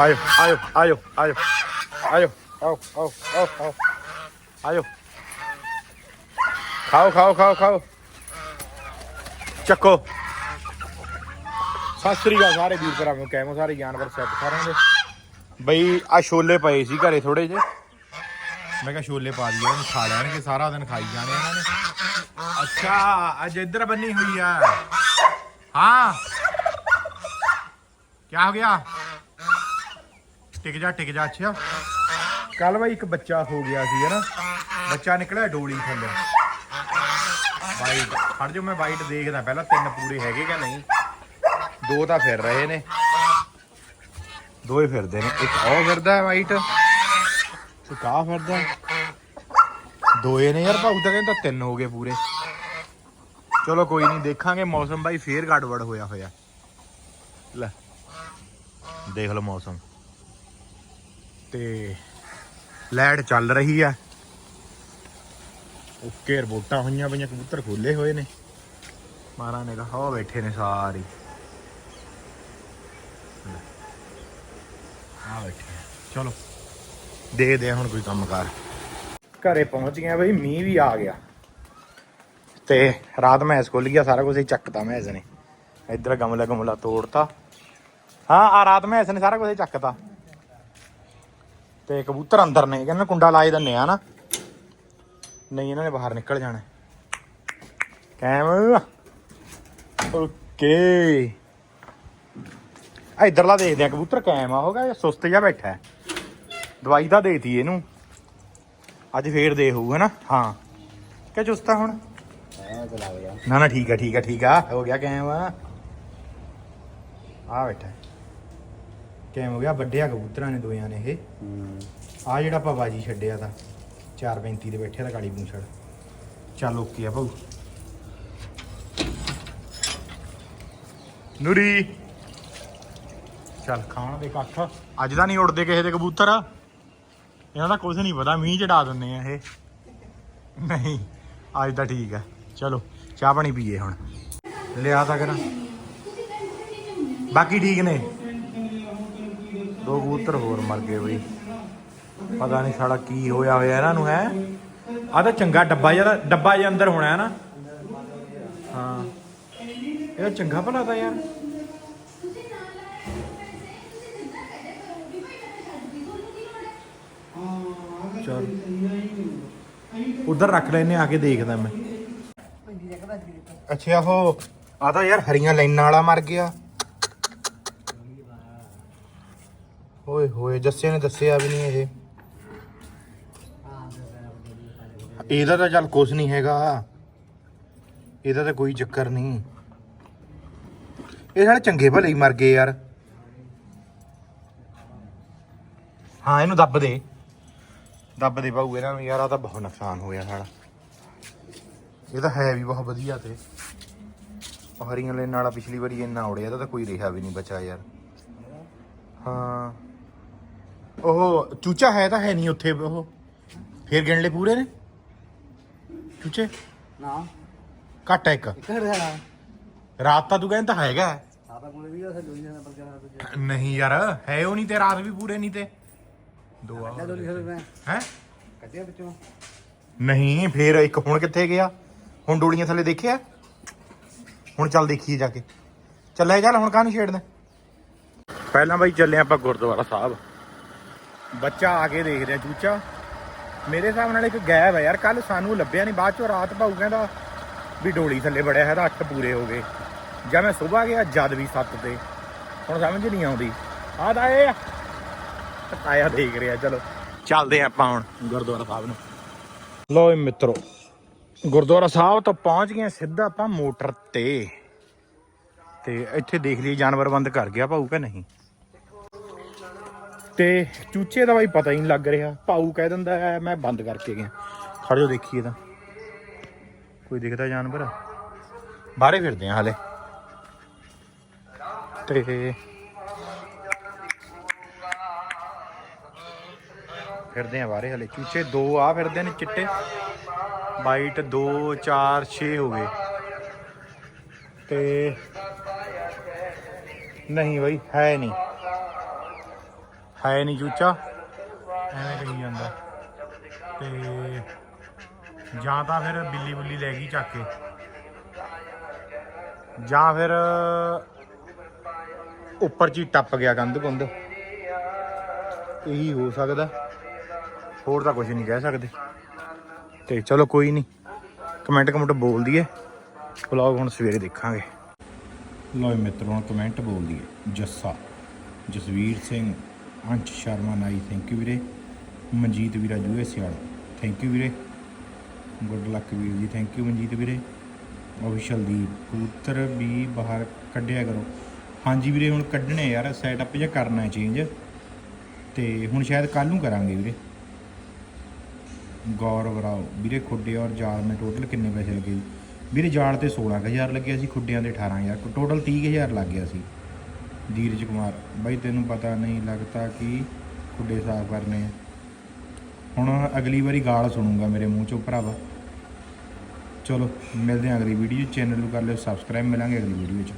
ਆਇਓ ਆਇਓ ਆਇਓ ਆਇਓ ਆਇਓ ਆਓ ਆਓ ਆਓ ਆਓ ਆਇਓ ਖਾਓ ਖਾਓ ਖਾਓ ਖਾਓ ਚੱਕੋ ਸਤਿ ਸ੍ਰੀ ਅਕਾਲ ਸਾਰੇ ਵੀਰ ਭਰਾਵਾਂ ਨੂੰ ਕਹਿਮੋ ਸਾਰੇ ਜਾਨਵਰ ਸੈੱਟ ਸਾਰਿਆਂ ਦੇ। ਬਈ ਆ ਛੋਲੇ ਪਏ ਸੀ ਘਰੇ ਥੋੜੇ ਜੇ ਮੈਂ ਕਿਹਾ ਛੋਲੇ ਪਾ ਦਈਏ ਉਹਨੂੰ ਖਾ ਲੈਣਗੇ ਸਾਰਾ ਦਿਨ ਖਾਈ ਜਾਣੇ ਇਹਨਾਂ ਨੇ। ਅੱਛਾ ਅੱਜ ਇੱਧਰ ਬੰਨੀ ਹੋਈ ਆ। ਹਾਂ। ਕੀ ਹੋ ਗਿਆ? ਟਿਕ ਜਾ ਟਿਕ ਜਾ, ਅੱਛਾ। ਕੱਲ ਬਾਈ ਇੱਕ ਬੱਚਾ ਹੋ ਗਿਆ ਸੀ ਨਾ ਬੱਚਾ ਨਿਕਲਿਆ ਡੋਲੀ ਥੱਲੇ। ਵਾਈਟ। ਫੜ ਜੋ ਮੈਂ ਵਾਈਟ ਦੇਖਦਾ ਪਹਿਲਾਂ, ਤਿੰਨ ਪੂਰੇ ਹੈਗੇ ਕਿ ਨਹੀਂ? ਦੋ ਤਾਂ ਫਿਰ ਰਹੇ ਨੇ। ਦੋ ਹੀ ਫਿਰਦੇ ਨੇ। ਇੱਕ ਉਹ ਫਿਰਦਾ ਵਾਈਟ, ਇੱਕ ਆ ਫਿਰਦਾ ਦੋਏ ਨੇ ਯਾਰ, ਭਾਊ ਤਾਂ ਕਹਿੰਦਾ ਤਿੰਨ ਹੋ ਗਏ ਪੂਰੇ। ਚਲੋ ਕੋਈ ਨਹੀਂ, ਦੇਖਾਂਗੇ ਮੌਸਮ ਬਾਈ, ਫੇਰ ਗੜਬੜ ਹੋਇਆ ਹੋਇਆ। ਲੈ, ਦੇਖ ਲਓ ਮੌਸਮ। ਤੇ ਲਾਈਟ ਚੱਲ ਰਹੀ ਆ। ਓਕੇ ਰਿਪੋਰਟਾਂ ਹੋਈਆਂ ਪਈਆਂ, ਕਬੂਤਰ ਖੋਲੇ ਹੋਏ ਨੇ। ਮਾਰਾ ਨੇ ਕਹਾ ਹੋ ਬੈਠੇ ਨੇ ਸਾਰੇ। ਆ ਬੈਠੇ ਚਲੋ, ਦੇਖਦੇ ਆ ਹੁਣ ਕੋਈ ਕੰਮ ਕਰ। ਘਰੇ ਪਹੁੰਚ ਗਿਆ ਬਈ, ਮੀਂਹ ਵੀ ਆ ਗਿਆ। ਤੇ ਰਾਤ ਮੈਸ ਖੋਲ ਗਿਆ ਸਾਰਾ ਕੁਝ ਹੀ ਚੱਕਤਾ ਮੈਸ ਨੇ। ਇੱਧਰ ਗਮਲਾ ਗਮਲਾ ਤੋੜਤਾ। ਹਾਂ, ਆ ਰਾਤ ਮੈਸ ਨੇ ਸਾਰਾ ਕੁਝ ਹੀ ਚੱਕਤਾ। ਤੇ ਕਬੂਤਰ ਅੰਦਰ ਨੇ, ਕਹਿੰਦੇ ਕੁੰਡਾ ਲਾਏ ਦਿੰਨੇ ਆ ਨਾ। ਨਹੀਂ, ਇਹਨਾਂ ਨੇ ਬਾਹਰ ਨਿਕਲ ਜਾਣਾ। ਕੈਮ। ਓਕੇ। ਆ ਇਧਰਲਾ ਦੇਖਦੇ ਆ ਕਬੂਤਰ ਕਾਇਮ ਆ ਹੋਗਾ ਜਾਂ ਸੁਸਤ ਜਿਹਾ ਬੈਠਾ ਹੈ। ਦਵਾਈ ਤਾਂ ਦੇਤੀ ਇਹਨੂੰ। ਅੱਜ ਫੇਰ ਦੇ ਹੋਊ ਹਨਾ ਹਾਂ। ਕਿ ਚੁਸਤਾ ਹੁਣ? ਨਾ ਨਾ, ਠੀਕ ਆ ਠੀਕ ਆ ਠੀਕ ਆ। ਹੋ ਗਿਆ ਕੈਮ। ਆ ਆ ਬੈਠਾ ਕਾਇਮ ਹੋ ਗਿਆ ਵੱਡਿਆ ਕਬੂਤਰਾਂ ਨੇ ਦੋਆਂ ਨੇ ਇਹ। ਆ ਜਿਹੜਾ ਆਪਾਂ ਬਾਜੀ ਛੱਡਿਆ ਤਾਂ 435 ਦੇ ਬੈਠਿਆ ਤਾਂ ਕਾਲੀ ਪੂੰਛੜ ਚੱਲ ਓਕੇ ਆ ਭਾਊ। ਨੂਰੀ। ਚੱਲ ਖਾਣ ਦੇ ਕੱਖ। ਅੱਜ ਤਾਂ ਨਹੀਂ ਉੜਦੇ ਕਿਸੇ ਦੇ ਕਬੂਤਰ। ਇਹਨਾਂ ਦਾ ਕੁਝ ਨਹੀਂ ਪਤਾ ਮੀਂਹ ਚੜਾ ਦਿੰਦੇ ਆ ਇਹ। ਨਹੀਂ ਅੱਜ ਤਾਂ ਠੀਕ ਆ। ਚਲੋ ਚਾਹ ਪਾਣੀ ਪੀਏ ਹੁਣ। ਲਿਆ ਤਾਂ ਕਰਾਂ। ਬਾਕੀ ਠੀਕ ਨੇ। ਦੋ ਕਬੂਤਰ ਹੋਰ ਮਰ ਗਏ ਬਈ। ਪਤਾ ਨਹੀਂ ਸਾਡਾ ਕੀ ਹੋਇਆ ਹੋਇਆ ਇਹਨਾਂ ਨੂੰ ਹੈ? ਆ ਤਾਂ ਚੰਗਾ ਡੱਬਾ ਜਿਹਾ ਡੱਬਾ ਜਿਹਾ ਅੰਦਰ ਹੋਣਾ ਹੈ ਨਾ। ਹਾਂ। ਇਹ ਚੰਗਾ ਭਲਾ ਤਾਂ ਯਾਰ। ਚਲ। ਉਧਰ ਰੱਖ ਲੈਨੇ ਆ ਕੇ ਦੇਖਦਾ ਮੈਂ। ਅੱਛਾ ਉਹ ਆ ਤਾਂ ਯਾਰ ਹਰੀਆਂ ਲਾਈਨਾਂ ਵਾਲਾ ਮਰ ਗਿਆ। ਓਏ ਹੋਏ, ਜੱਸੇ ਨੇ ਦੱਸਿਆ ਵੀ ਨਹੀਂ ਇਹ। ਇਹਦਾ ਤਾਂ ਚੱਲ ਕੁਝ ਨਹੀਂ ਹੈਗਾ। ਇਹਦਾ ਤਾਂ ਕੋਈ ਚੱਕਰ ਨਹੀਂ। ਇਹ ਸਾਰੇ ਚੰਗੇ ਭਲੇ ਹੀ ਮਰ ਗਏ ਯਾਰ। ਹਾਂ, ਇਹਨੂੰ ਦੱਬ ਦੇ। ਦੱਬ ਦੇ ਬਾਊ ਇਹਨਾਂ ਨੂੰ ਯਾਰ ਆ ਤਾਂ ਬਹੁਤ ਨੁਕਸਾਨ ਹੋਇਆ ਸਾਡਾ ਇਹ ਤਾਂ ਹੈ ਵੀ ਬਹੁਤ ਵਧੀਆ ਤੇ। ਹਰੀਆਂ ਲੈਣ ਵਾਲਾ ਪਿਛਲੀ ਵਾਰੀ ਇੰਨਾ ਉੜਿਆ, ਇਹਦਾ ਤਾਂ ਕੋਈ ਰਿਹਾ ਵੀ ਨਹੀਂ ਬਚਾ ਯਾਰ। ਹਾਂ। ਉਹ ਚੂਚਾ ਹੈ ਤਾਂ ਹੈ ਨਹੀਂ ਉੱਥੇ ਉਹ। ਫੇਰ ਗਿਣ ਲੈ ਪੂਰੇ ਨੇ? ਚੂਚੇ? ਨਾ। ਘੱਟ ਇੱਕ। ਰਾਤ ਤਾਂ ਤੂੰ ਕਹਿੰਦਾ ਹੈਗਾ। ਸਾਡਾ ਕੋਲ ਵੀ ਉਹ ਲੋਈ ਨਾ ਬਰਗਰ ਕੁਝ ਨਹੀਂ ਯਾਰ ਹੈ ਉਹ ਨਹੀਂ ਤੇ ਰਾਤ ਵੀ ਪੂਰੇ ਨਹੀਂ ਤੇ। ਦੋ ਆ। ਹੋਵੇ ਮੈਂ। ਹੈ? ਕੱਢਿਆ ਵਿੱਚੋਂ। ਨਹੀਂ ਫੇਰ ਇੱਕ ਹੁਣ ਕਿੱਥੇ ਗਿਆ? ਹੁਣ ਡੋਲੀਆਂ ਥੱਲੇ ਦੇਖਿਆ? ਹੁਣ ਚੱਲ ਦੇਖੀਏ ਜਾ ਕੇ। ਚੱਲੇ ਚੱਲ ਹੁਣ ਕਾਹਨੂੰ ਛੇੜਦਾ ਪਹਿਲਾਂ ਬਾਈ ਚੱਲੇ ਆਪਾਂ ਗੁਰਦੁਆਰਾ ਸਾਹਿਬ। ਬੱਚਾ ਆ ਕੇ ਦੇਖ ਰਿਹਾ ਚੂਚਾ। ਮੇਰੇ ਹਿਸਾਬ ਨਾਲ ਇੱਕ ਗਾਇਬ ਹੈ ਯਾਰ ਕੱਲ ਸਾਨੂੰ ਲੱਭਿਆ ਨਹੀਂ ਬਾਅਦ ਚੋਂ ਰਾਤ ਭਾਊ ਕਹਿੰਦਾ ਵੀ ਡੋਲੀ ਥੱਲੇ ਬੜਿਆ ਹੈ, ਤਾਂ 8 ਪੂਰੇ ਹੋ ਗਏ। ਜਾਂ ਮੈਂ ਸਵੇਰ ਗਿਆ ਜਦ ਵੀ 7 ਤੇ। ਹੁਣ ਸਮਝ ਨਹੀਂ ਆਉਂਦੀ। ਆ ਤਾਂ ਇਹ ਆਇਆ ਦੇਖ ਰਿਹਾ, ਚਲੋ। ਚੱਲਦੇ ਹਾਂ ਆਪਾਂ ਹੁਣ ਗੁਰਦੁਆਰਾ ਸਾਹਿਬ ਨੂੰ। ਲੋ ਮਿੱਤਰੋ, ਗੁਰਦੁਆਰਾ ਸਾਹਿਬ ਤੋਂ ਪਹੁੰਚ ਗਏ ਸਿੱਧਾ ਆਪਾਂ ਮੋਟਰ ਤੇ। ਤੇ ਇੱਥੇ ਦੇਖ ਲਈ ਜਾਨਵਰ ਬੰਦ ਕਰ ਗਿਆ ਭਾਊ ਕਿ ਨਹੀਂ? ਤੇ ਚੂਚੇ ਦਾ ਬਾਈ ਪਤਾ ਹੀ ਨਹੀਂ ਲੱਗ ਰਿਹਾ। ਭਾਊ ਕਹਿ ਦਿੰਦਾ ਹੈ, ਮੈਂ ਬੰਦ ਕਰਕੇ ਗਿਆ। ਖੜ ਜੋ ਦੇਖੀਏ ਤਾਂ। ਕੋਈ ਦਿਖਦਾ ਜਾਨਵਰ? ਬਾਹਰੇ ਫਿਰਦੇ ਆ ਹਾਲੇ। ਤੇ ਫਿਰਦੇ ਆ ਬਾਹਰੇ ਹਲੇ। ਚੂਚੇ ਦੋ ਆ ਫਿਰਦੇ ਨੇ ਚਿੱਟੇ। ਵਾਈਟ 2 4 6 ਹੋ ਗਏ। ਤੇ ਨਹੀਂ ਬਈ, ਹੈ ਨਹੀਂ। ਹੈ ਨਹੀਂ ਚੂਚਾ। ਐਵੇਂ ਕਹੀ ਜਾਂਦਾ। ਤੇ ਜਾਂ ਤਾਂ ਫਿਰ ਬਿੱਲੀ ਬੁੱਲੀ ਲੈ ਗਈ ਚੱਕ ਕੇ। ਜਾਂ ਫਿਰ ਉੱਪਰ ਚ ਹੀ ਟੱਪ ਗਿਆ ਕੰਧ ਕੁੰਦ ਇਹੀ ਹੋ ਸਕਦਾ। ਹੋਰ ਤਾਂ ਕੁਝ ਨਹੀਂ ਕਹਿ ਸਕਦੇ। ਤੇ ਚਲੋ ਕੋਈ ਨਹੀਂ। ਕਮੈਂਟ ਕਮੈਂਟ ਬੋਲ ਦਈਏ। ਵਲੌਗ ਹੁਣ ਸਵੇਰੇ ਦੇਖਾਂਗੇ। ਲੋ ਮਿੱਤਰੋਂ ਕਮੈਂਟ ਬੋਲ ਦਈਏ। ਜੱਸਾ, ਜਸਵੀਰ ਸਿੰਘ ਅੰਸ਼ ਸ਼ਰਮਾ ਨਾਈ ਥੈਂਕ ਯੂ ਵੀਰੇ। ਮਨਜੀਤ ਵੀਰਾ ਜੂਏ ਸਿਆਲ ਥੈਂਕ ਯੂ ਵੀਰੇ। ਗੁੱਡ ਲੱਕ ਵੀਰ ਜੀ ਥੈਂਕ ਯੂ ਮਨਜੀਤ ਵੀਰੇ। ਆਫੀਸ਼ੀਅਲ ਦੀ ਕਬੂਤਰ ਵੀ ਬਾਹਰ ਕੱਢਿਆ ਕਰੋ। ਹਾਂਜੀ ਵੀਰੇ, ਹੁਣ ਕੱਢਣੇ ਯਾਰ ਸੈਟਅਪ ਜਿਹਾ ਕਰਨਾ ਚੇਂਜ ਤੇ ਹੁਣ ਸ਼ਾਇਦ ਕੱਲ ਨੂੰ ਕਰਾਂਗੇ ਵੀਰੇ। ਗੌਰਵ ਰਾਓ ਵੀਰੇ ਖੁੱਡੇ ਔਰ ਜਾਲ ਮੇ ਟੋਟਲ ਕਿੰਨੇ ਪੈਸੇ ਲੱਗੇ? ਵੀਰੇ ਜਾਲ ਤੇ 16000 ਲੱਗਿਆ ਸੀ, ਖੁੱਡਿਆਂ ਦੇ 18000 ਟੋਟਲ 30000 ਲੱਗ ਗਿਆ ਸੀ। ਧੀਰਜ ਕੁਮਾਰ। ਬਾਈ, ਤੈਨੂੰ ਪਤਾ ਨਹੀਂ ਲੱਗਦਾ ਕਿ ਖੁੱਡੇ ਸਾਫ਼ ਕਰਨੇ ਆ। ਹੁਣ ਅਗਲੀ ਵਾਰੀ ਗਾਲ ਸੁਣੂਗਾ ਮੇਰੇ ਮੂੰਹ ਚੋਂ ਭਰਾਵਾ। ਚਲੋ, ਮਿਲਦੇ ਹਾਂ ਅਗਲੀ ਵੀਡੀਓ ਚੈਨਲ ਨੂੰ ਕਰ ਲਿਓ ਸਬਸਕ੍ਰਾਈਬ ਮਿਲਾਂਗੇ ਅਗਲੀ ਵੀਡੀਓ 'ਚ।